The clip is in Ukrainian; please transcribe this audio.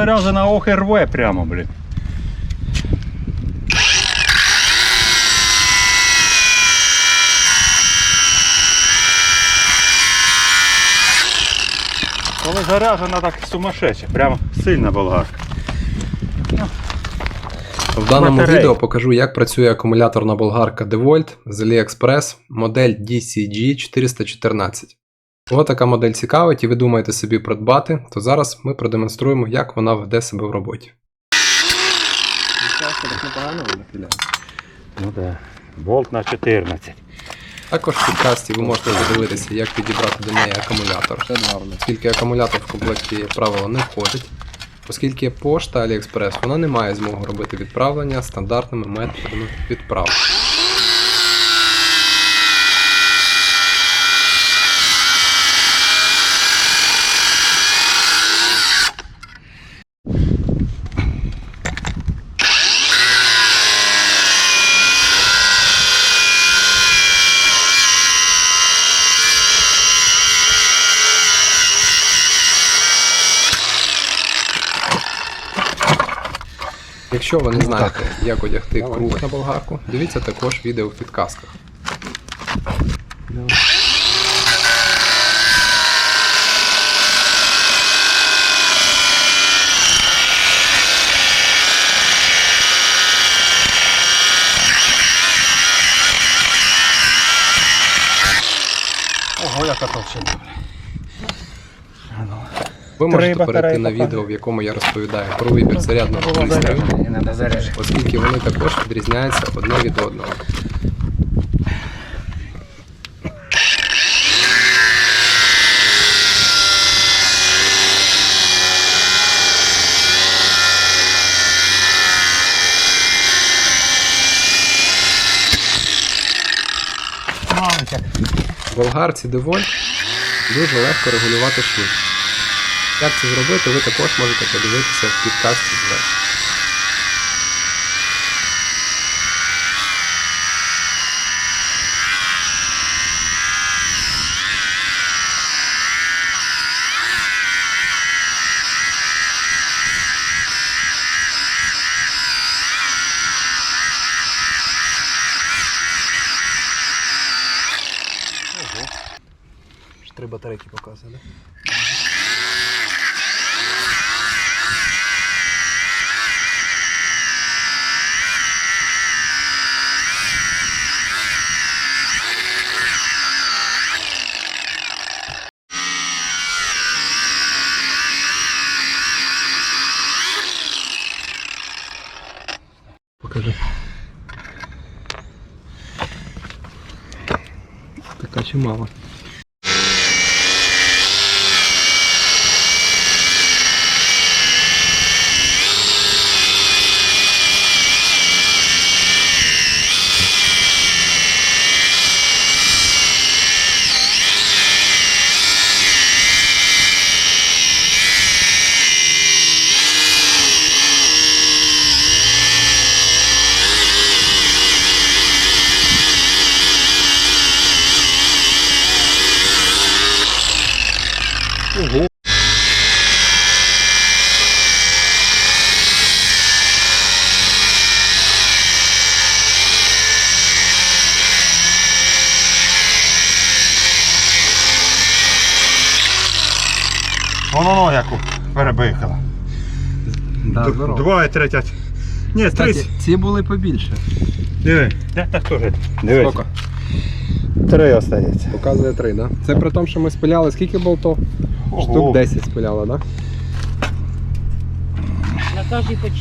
заряджена ох і рве прямо, блін. Коли заряджена, так сумасшедше, прямо сильна болгарка. В даному Батарейка. відео покажу, як працює акумуляторна болгарка DeWalt з AliExpress модель DCG414. Кого така модель цікавить і ви думаєте собі придбати, то зараз ми продемонструємо, як вона веде себе в роботі. Ну так. Болт на 14. Також в підкасті ви можете подивитися, як підібрати до неї акумулятор. Оскільки акумулятор в комплекті, як правило, не входить. Оскільки пошта AliExpress вона не має змоги робити відправлення стандартними методами відправки. Якщо ви не знаєте, як одягти круг на болгарку, дивіться також відео в підказках. Ого, яка товщина. Ви Три можете перейти на відео, в якому я розповідаю про вибір зарядного пристрою, оскільки вони також відрізняються одне від одного. Болгарці DeWalt дуже легко регулювати швидкість. Як це зробити, ви також можете подивитися в підкасті зверху. Три батарейки показує, так? Покажи. Така чимала. Воно ногу яку перебихало. Да, здорово. Два і третя. Ні, три. Кстати, ці були побільше. Диви. Де так теж. Дивись. Сколько? Три остається. Показує три, да? Це при тому, що ми спиляли скільки болтов? Штук 10 спиляли, да? На кожній по 4.